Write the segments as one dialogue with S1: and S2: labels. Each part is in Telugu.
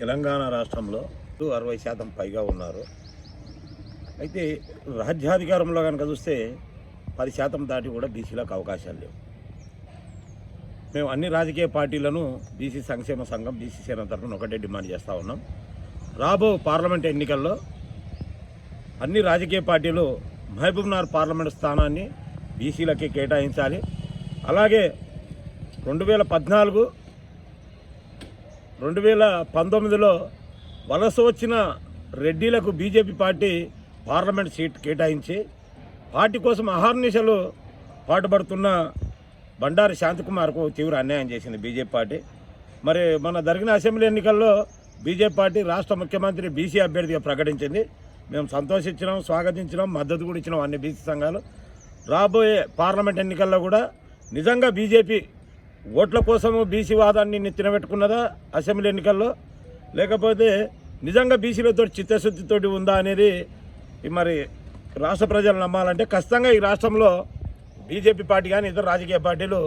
S1: తెలంగాణ రాష్ట్రంలో అరవై శాతం పైగా ఉన్నారు. అయితే రాజ్యాధికారంలో కనుక చూస్తే పది శాతం దాటి కూడా బీసీలకు అవకాశాలు లేవు. మేము అన్ని రాజకీయ పార్టీలను బీసీ సంక్షేమ సంఘం బీసీ సేన తరఫున ఒకటే డిమాండ్ చేస్తూ ఉన్నాం. రాబో పార్లమెంట్ ఎన్నికల్లో అన్ని రాజకీయ పార్టీలు మహబూబ్నగర్ పార్లమెంట్ స్థానాన్ని బీసీలకి కేటాయించాలి. అలాగే రెండు వేల పద్నాలుగు రెండు వేల పంతొమ్మిదిలో వలస వచ్చిన రెడ్డిలకు బీజేపీ పార్టీ పార్లమెంట్ సీట్ కేటాయించి పార్టీ కోసం అహర్నిశలు పాటుపడుతున్న బండారి శాంతికుమార్కు తీవ్ర అన్యాయం చేసింది బీజేపీ పార్టీ. మరి మన జరిగిన అసెంబ్లీ ఎన్నికల్లో బీజేపీ పార్టీ రాష్ట్ర ముఖ్యమంత్రి బీసీ అభ్యర్థిగా ప్రకటించింది. మేము సంతోషించినాం స్వాగతించినాం మద్దతు కూడా ఇచ్చినాం అన్ని బీసీ సంఘాలు. రాబోయే పార్లమెంట్ ఎన్నికల్లో కూడా నిజంగా బీజేపీ ఓట్ల కోసము బీసీ వాదాన్ని నెత్తినబెట్టుకున్నదా అసెంబ్లీ ఎన్నికల్లో? లేకపోతే నిజంగా బీసీలతో చిత్తశుద్ధితోటి ఉందా అనేది మరి రాష్ట్ర ప్రజలు నమ్మాలంటే ఖచ్చితంగా ఈ రాష్ట్రంలో బీజేపీ పార్టీ కానీ ఇతర రాజకీయ పార్టీలు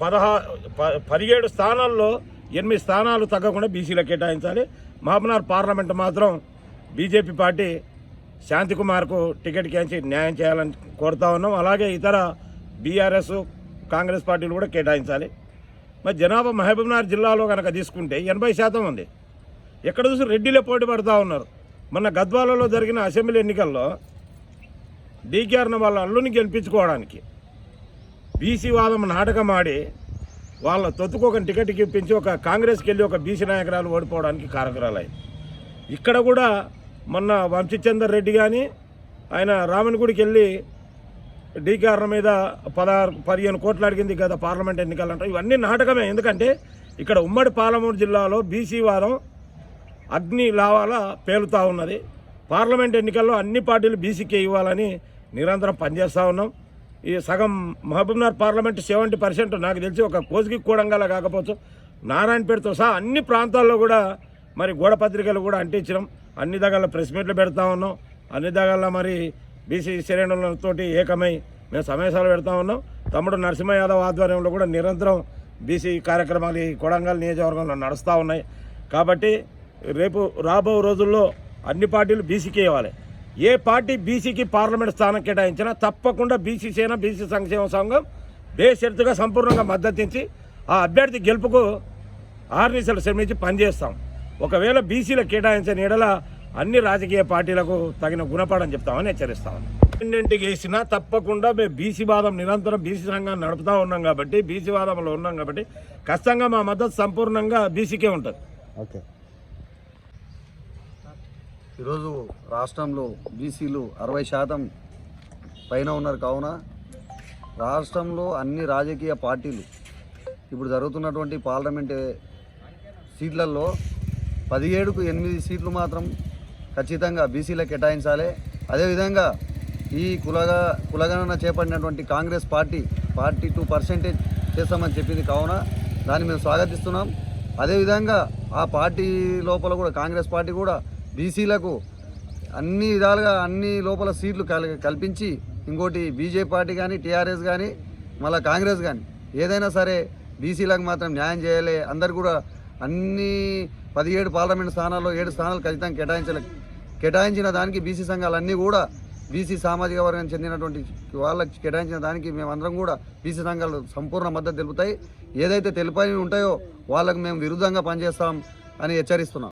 S1: పదహా ప- పదిహేడు స్థానాల్లో ఎనిమిది స్థానాలు తగ్గకుండా బీసీలకు కేటాయించాలి. మహబూబ్నగర్ పార్లమెంట్ మాత్రం బీజేపీ పార్టీ శాంతికుమార్కు టికెట్ కేంచి న్యాయం చేయాలని కోరుతా ఉన్నాం. అలాగే ఇతర బీఆర్ఎస్ కాంగ్రెస్ పార్టీలు కూడా కేటాయించాలి. మరి జనాభా మహబూబ్నగర్ జిల్లాలో కనుక తీసుకుంటే ఎనభై శాతం ఉంది. ఎక్కడ చూసి రెడ్డిలే పోటీ పడుతూ ఉన్నారు. మొన్న గద్వాలలో జరిగిన అసెంబ్లీ ఎన్నికల్లో డీకేఆర్న వాళ్ళ అల్లుని గెలిపించుకోవడానికి బీసీ వాదం నాటకం ఆడి వాళ్ళ తొత్తుకు ఒక టికెట్ ఇప్పించి ఒక కాంగ్రెస్కి వెళ్ళి ఒక బీసీ నాయకురాలు ఓడిపోవడానికి కారకురాలయ్యి ఇక్కడ కూడా మొన్న వంశీచందర్ రెడ్డి కానీ ఆయన రామన్గుడికి వెళ్ళి డీకార్ల మీద పదహారు పదిహేను కోట్లు అడిగింది గత పార్లమెంట్ ఎన్నికలంటే. ఇవన్నీ నాటకమే. ఎందుకంటే ఇక్కడ ఉమ్మడి పాలమూరు జిల్లాలో బీసీ వాదం అగ్ని లావాల పేలుతూ ఉన్నది. పార్లమెంట్ ఎన్నికల్లో అన్ని పార్టీలు బీసీకే ఇవ్వాలని నిరంతరం పనిచేస్తూ ఉన్నాం. ఈ సగం మహబూబ్నగర్ పార్లమెంట్ సెవెంటీ పర్సెంట్ నాకు తెలిసి ఒక కోసికి కూడంగల కాకపోవచ్చు. నారాయణపేటతో సహా అన్ని ప్రాంతాల్లో కూడా మరి గోడ పత్రికలు కూడా అంటించడం అన్ని దగ్గర ప్రెస్ మీట్లు పెడతా ఉన్నాం. అన్ని దగ్గర మరి బీసీ శ్రేణులతోటి ఏకమై మేము సమావేశాలు పెడతా ఉన్నాం. తమ్ముడు నరసింహ యాదవ్ ఆధ్వర్యంలో కూడా నిరంతరం బీసీ కార్యక్రమాలు ఈ కొడంగల్ నియోజకవర్గంలో నడుస్తూ ఉన్నాయి. కాబట్టి రేపు రాబో రోజుల్లో అన్ని పార్టీలు బీసీకి ఇవ్వాలి. ఏ పార్టీ బీసీకి పార్లమెంట్ స్థానం కేటాయించినా తప్పకుండా బీసీ సేన బీసీ సంక్షేమ సంఘం బేషరతుగా సంపూర్ణంగా మద్దతించి ఆ అభ్యర్థి గెలుపుకు ఆర్నిసలు శ్రమించి పనిచేస్తాం. ఒకవేళ బీసీలకు కేటాయించిన ఎడల అన్ని రాజకీయ పార్టీలకు తగిన గుణపాఠం చెప్తామని హెచ్చరిస్తామని ఇంటింటికి వేసినా తప్పకుండా మేము బీసీ వాదం నిరంతరం బీసీ సంఘాన్ని నడుపుతా ఉన్నాం కాబట్టి బీసీ వాదంలో ఉన్నాం కాబట్టి ఖచ్చితంగా మా మద్దతు సంపూర్ణంగా బీసీకే ఉంటుంది.
S2: ఓకే.
S3: ఈరోజు రాష్ట్రంలో బీసీలు అరవై శాతం పైన ఉన్నారు కావున రాష్ట్రంలో అన్ని రాజకీయ పార్టీలు ఇప్పుడు జరుగుతున్నటువంటి పార్లమెంట్ సీట్లలో పదిహేడుకు ఎనిమిది సీట్లు మాత్రం ఖచ్చితంగా బీసీలకు కేటాయించాలి. అదేవిధంగా ఈ కులగా కులగణన చేపట్టినటువంటి Congress party forty two percentage చేస్తామని చెప్పింది కావున దాన్ని మేము స్వాగతిస్తున్నాం. అదేవిధంగా ఆ పార్టీ లోపల కూడా కాంగ్రెస్ పార్టీ కూడా బీసీలకు అన్ని విధాలుగా అన్ని లోపల సీట్లు కల్ కల్పించి ఇంకోటి బీజేపీ పార్టీ కానీ టీఆర్ఎస్ కానీ మళ్ళీ కాంగ్రెస్ కానీ ఏదైనా సరే బీసీలకు మాత్రం న్యాయం చేయాలి. అందరు కూడా అన్నీ పదిహేడు పార్లమెంట్ స్థానాల్లో ఏడు స్థానాలు ఖచ్చితంగా కేటాయించలే. కేటాయించిన దానికి బీసీ సంఘాలన్నీ కూడా బీసీ సామాజిక వర్గానికి చెందినటువంటి వాళ్ళకి కేటాయించిన దానికి మేమందరం కూడా బీసీ సంఘాలు సంపూర్ణ మద్దతు తెలుపుతాయి. ఏదైతే తెలిపని ఉంటాయో వాళ్ళకు మేము విరుద్ధంగా పనిచేస్తాం అని హెచ్చరిస్తున్నాం.